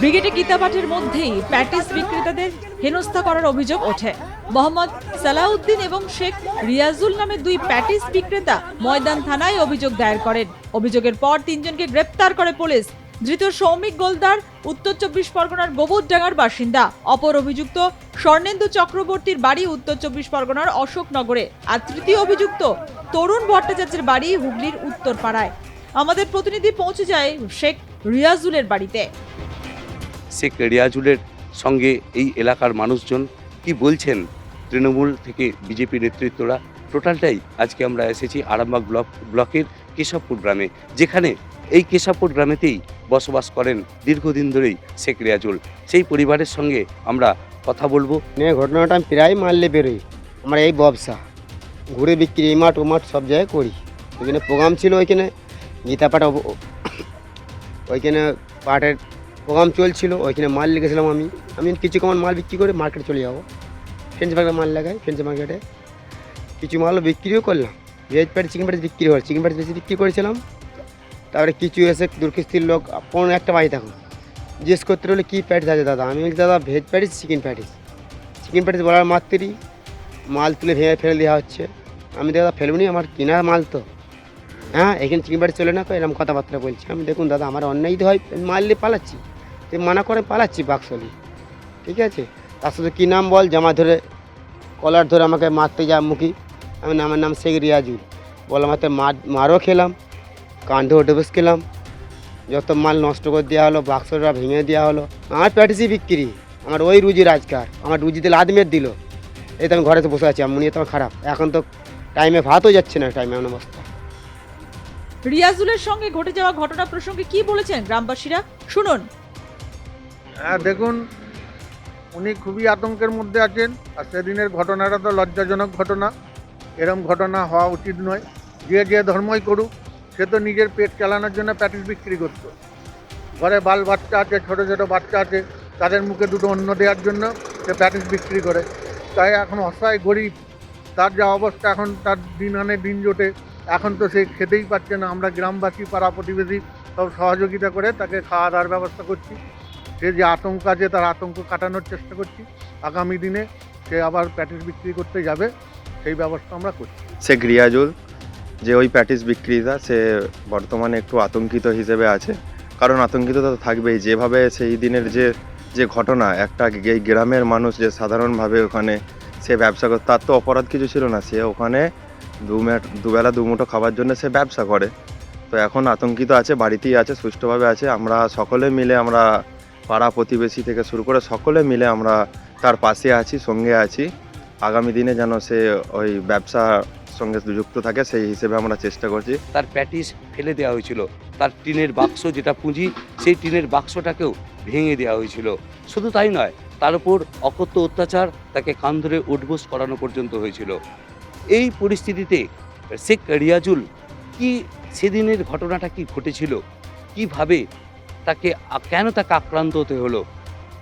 ব্রিগেডে গীতাপাঠের মধ্যেই প্যাটিস বিক্রেতাদের হেনস্থা করার অভিযোগ ওঠে। মোহাম্মদ সালাউদ্দিন এবং শেখ রিয়াজুল নামে দুই প্যাটিস বিক্রেতা ময়দান থানায় অভিযোগ দায়ের করেন। অভিযোগের পর তিনজনকে গ্রেপ্তার করে পুলিশ। ধৃত সৌমিক গোলদার, উত্তর চব্বিশ পরগনার গোবরডাঙ্গার বাসিন্দা। অপর অভিযুক্ত স্বর্ণেন্দু চক্রবর্তীর বাড়ি উত্তর চব্বিশ পরগনার অশোকনগরে আর তৃতীয় অভিযুক্ত তরুণ ভট্টাচার্যের বাড়ি হুগলির উত্তরপাড়ায়। আমাদের প্রতিনিধি পৌঁছে যায় শেখ রিয়াজুলের বাড়িতে। শেখ রিয়াজুলের সঙ্গে এই এলাকার মানুষজন কি বলছেন তৃণমূল থেকে বিজেপি নেতৃত্বরা? টোটালটাই আজকে আমরা এসেছি আরামবাগ ব্লক, ব্লকের কেশবপুর গ্রামে, যেখানে এই কেশবপুর গ্রামেতেই বসবাস করেন দীর্ঘদিন ধরেই শেখ রিয়াজুল। সেই পরিবারের সঙ্গে আমরা কথা বলব। ঘটনাটা আমি প্রায় মারলে বেরোই। আমার এই ব্যবসা। ঘুরে বিক্রি এই মাঠ ও মাঠ সব জায়গায় করি। ওইখানে প্রোগ্রাম ছিল ওইখানে। গীতা পাঠ ওইখানে পাঠের প্রোগ্রাম চলছিল, ওইখানে মাল লিখেছিলাম আমি। আমি কিছু কমান মাল বিক্রি করে মার্কেটে চলে যাব। ফেন্স মার্কেটে মাল লাগাই ফেন্স মার্কেটে কিছু মালও বিক্রিও করলাম। ভেজ প্যাটি চিকেন প্যাটি বিক্রি হয় চিকেন প্যাটি বেশি বিক্রি করেছিলাম। তারপরে কিছু এসে দুর্কিস্তির লোক পনেরো একটা বাড়ি থাকুন জিজ্ঞেস করতে হলে কী প্যাটিস আছে দাদা? আমি বলছি, দাদা veg patties chicken patties chicken patties বলার মাত্রই মাল তুলে ভেঙে ফেলে দেওয়া হচ্ছে। আমি দাদা ফেলবনি আমার কেনা মাল তো। হ্যাঁ এখানে চিকেন প্যাটিস চলে না? এরকম কথাবার্তা বলছি। আমি দেখুন, দাদা, আমার অন্যায় হয়, মাল নিয়ে পালাচ্ছি। তুই মানা করে পালাচ্ছি বাক্সলি। ঠিক আছে? তার সাথে কী নাম বল? জামা ধরে, কলার ধরে আমাকে মারতে যা মুখি। আমি আমার নাম শেখ রিয়াজুল। বল আমাকে মার, মারও খেলাম। কাণ্ডও ডুবুস খেলাম যত মাল নষ্ট করে দেওয়া হলো বাক্সটা ভেঙে দেওয়া হলো আমার প্যাটিসি বিক্রি আমার ওই রুজি রাজকার আমার রুজিতে লাদ মেরে দিল। এই তো আমি ঘরেতে বসে আছি মনে তো খারাপ। এখন তো টাইমে ভাতও যাচ্ছে না টাইমে এমন অবস্থা। রিয়াজুলের সঙ্গে ঘটে যাওয়া ঘটনা প্রসঙ্গে কি বলেছেন গ্রামবাসীরা? শুনুন। হ্যাঁ দেখুন উনি খুবই আতঙ্কের মধ্যে আছেন আর সেদিনের ঘটনাটা তো লজ্জাজনক ঘটনা। এরম ঘটনা হওয়া উচিত নয়। যে যে ধর্মই করুক সে তো নিজের পেট চালানোর জন্য প্যাটিস বিক্রি করতো। ঘরে বাল বাচ্চা আছে, ছোটো ছোটো বাচ্চা আছে, তাদের মুখে দুটো অন্ন দেওয়ার জন্য সে প্যাটিস বিক্রি করে। তাই এখন অসহায় গরিব, তার যা অবস্থা এখন তার দিন আনে দিন জোটে, এখন তো সে খেতেই পাচ্ছে না। আমরা গ্রামবাসী, পাড়া প্রতিবেশী সব সহযোগিতা করে তাকে খাওয়া দাওয়ার ব্যবস্থা করছি। সে যে আতঙ্ক আছে তার আতঙ্ক কাটানোর চেষ্টা করছি। আগামী দিনে সে আবার প্যাটিস বিক্রি করতে যাবে, সেই ব্যবস্থা আমরা করছি। সে রিয়াজুল যে ওই প্যাটিস বিক্রেতা, সে বর্তমানে একটু আতঙ্কিত হিসেবে আছে। কারণ আতঙ্কিত তো থাকবেই। যেভাবে সেই দিনের যে যে ঘটনা, একটা গ্রামের মানুষ যে সাধারণভাবে ওখানে সে ব্যবসা করে তার তো অপরাধ কিছু ছিল না। সে ওখানে দু দুবেলা দুমুঠো খাবার জন্য সে ব্যবসা করে। তো এখন আতঙ্কিত আছে, বাড়িতেই আছে, সুষ্ঠুভাবে আছে। আমরা সকলে মিলে আমরা পাড়া প্রতিবেশী থেকে শুরু করে সকলে মিলে আমরা তার পাশে আছি, সঙ্গে আছি। আগামী দিনে যেন সে ওই ব্যবসার সঙ্গে যুক্ত থাকে, সেই হিসেবে আমরা চেষ্টা করছি। তার প্যাটিস ফেলে দেওয়া হয়েছিল। তার টিনের বাক্স যেটা পুঁজি, সেই টিনের বাক্সটাকেও ভেঙে দেওয়া হয়েছিল। শুধু তাই নয়, তার উপর অকথ্য অত্যাচার তাকে কান ধরে উঠবোস করানো পর্যন্ত হয়েছিল। এই পরিস্থিতিতে শেখ রিয়াজুল কি সেদিনের ঘটনাটা কি ঘটেছিল? কীভাবে তাকে কেন তাকে আক্রান্ত হতে হলো?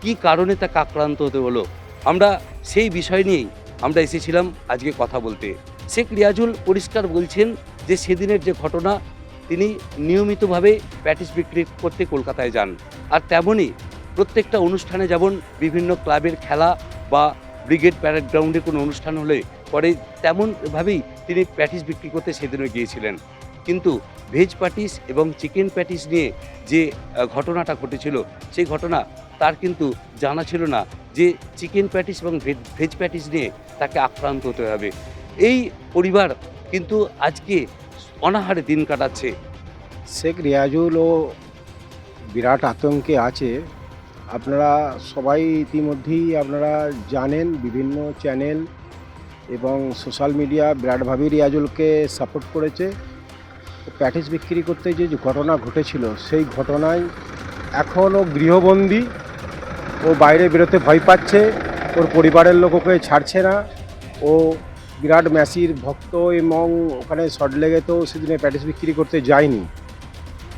কি কারণে তাকে আক্রান্ত হতে হলো? আমরা সেই বিষয় নিয়েই আমরা এসেছিলাম আজকে কথা বলতে। শেখ রিয়াজুল পরিষ্কার বলছেন যে সেদিনের যে ঘটনা, তিনি নিয়মিতভাবে প্যাটিস বিক্রি করতে কলকাতায় যান। আর তেমনই প্রত্যেকটা অনুষ্ঠানে যেমন বিভিন্ন ক্লাবের খেলা বা ব্রিগেড প্যারেড গ্রাউন্ডে কোনো অনুষ্ঠান হলে পরে তেমনভাবেই তিনি প্যাটিস বিক্রি করতে সেদিনও গিয়েছিলেন। কিন্তু ভেজ প্যাটিস এবং চিকেন প্যাটিস নিয়ে যে ঘটনাটা ঘটেছিল, সেই ঘটনা তার কিন্তু জানা ছিল না যে, চিকেন প্যাটিস এবং ভেজ- প্যাটিস নিয়ে তাকে আক্রান্ত হতে হবে। এই পরিবার কিন্তু আজকে অনাহারে দিন কাটাচ্ছে। শেখ রিয়াজুল ও বিরাট আতঙ্কে আছে। আপনারা সবাই ইতিমধ্যেই আপনারা জানেন বিভিন্ন চ্যানেল এবং সোশ্যাল মিডিয়া বিরাটভাবেই রিয়াজুলকে সাপোর্ট করেছে। প্যাটিস বিক্রি করতে যে ঘটনা ঘটেছিল, সেই ঘটনায় এখনও গৃহবন্দী ও বাইরে বেরোতে ভয় পাচ্ছে। ওর পরিবারের লোক ওকে ছাড়ছে না। ও বিরাট ম্যাসির ভক্ত এবং ওখানে শর্ট লেগে তো সেদিনে প্যাটিস বিক্রি করতে যায়নি।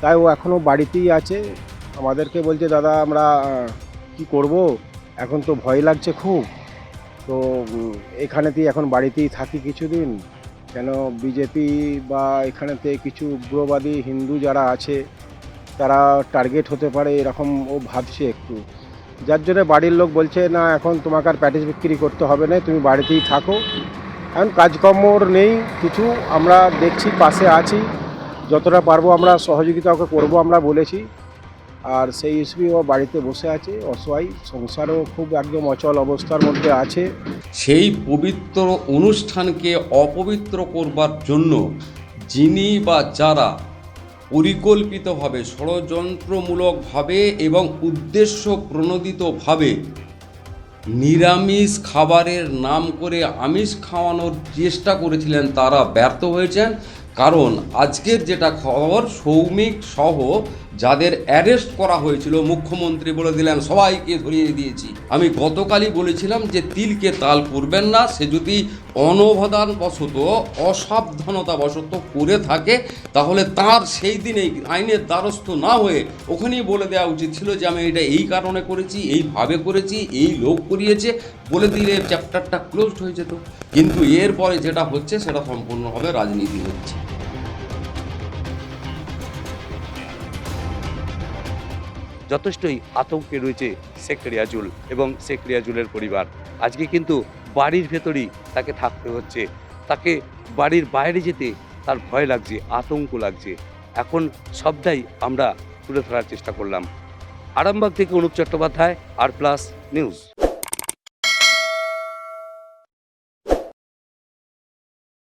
তাই ও এখনও বাড়িতেই আছে। আমাদেরকে বলছে, দাদা, আমরা কি করব? এখন তো ভয় লাগছে খুব। তো এখানেতেই এখন বাড়িতেই থাকি কিছুদিন। কেন বিজেপি বা এখানেতে কিছু উগ্রবাদী, হিন্দু যারা আছে, তারা টার্গেট হতে পারে এরকম ও ভাবছে একটু। যার জন্য বাড়ির লোক বলছে, না, এখন তোমাকে আর প্যাটিস বিক্রি করতে হবে না, তুমি বাড়িতেই থাকো। এখন কাজকর্ম নেই, কিছু আমরা দেখছি, পাশে আছি। যতটা পারব আমরা সহযোগিতা ওকে করব আমরা বলেছি। আর সেই হিসেবে ও বাড়িতে বসে আছে, অসহায়, সংসারও খুব একদম অচল অবস্থার মধ্যে আছে। সেই পবিত্র অনুষ্ঠানকে অপবিত্র করবার জন্য যিনি বা যারা পরিকল্পিতভাবে, ষড়যন্ত্রমূলকভাবে এবং উদ্দেশ্য প্রণোদিতভাবে নিরামিষ খাবারের নাম করে আমিষ খাওয়ানোর চেষ্টা করেছিলেন তারা, ব্যর্থ হয়েছেন। কারণ আজকের যেটা খবর, সৌমিক সহ যাদের অ্যারেস্ট করা হয়েছিল, মুখ্যমন্ত্রী বলে দিলেন, সবাইকে ধরিয়ে দিয়েছি। আমি গতকালই বলেছিলাম যে তিলকে তাল করবেন না, সে যদি অনবধানবশত অসাবধানতাবশত করে থাকে, তাহলে তার সেই দিনেই আইনের দ্বারস্থ না হয়ে ওখানেই বলে দেওয়া উচিত ছিল যে আমি এটা এই কারণে করেছি, এইভাবে করেছি, এই লোক করিয়েছে, বলে দিলে চ্যাপ্টারটা ক্লোজড হয়ে যেত। কিন্তু এরপরে যেটা হচ্ছে, সেটা সম্পূর্ণভাবে রাজনীতি হচ্ছে। যথেষ্টই আতঙ্কে রয়েছে শেখ রিয়াজুল এবং শেখ রিয়াজুলের পরিবার। আজকে কিন্তু বাড়ির ভেতরেই তাকে থাকতে হচ্ছে। তাকে বাড়ির বাইরে যেতে তার ভয় লাগছে, আতঙ্ক লাগছে। এখন সবটাই আমরা তুলে ধরার চেষ্টা করলাম। আরামবাগ থেকে Anup Chattopadhyay R plus news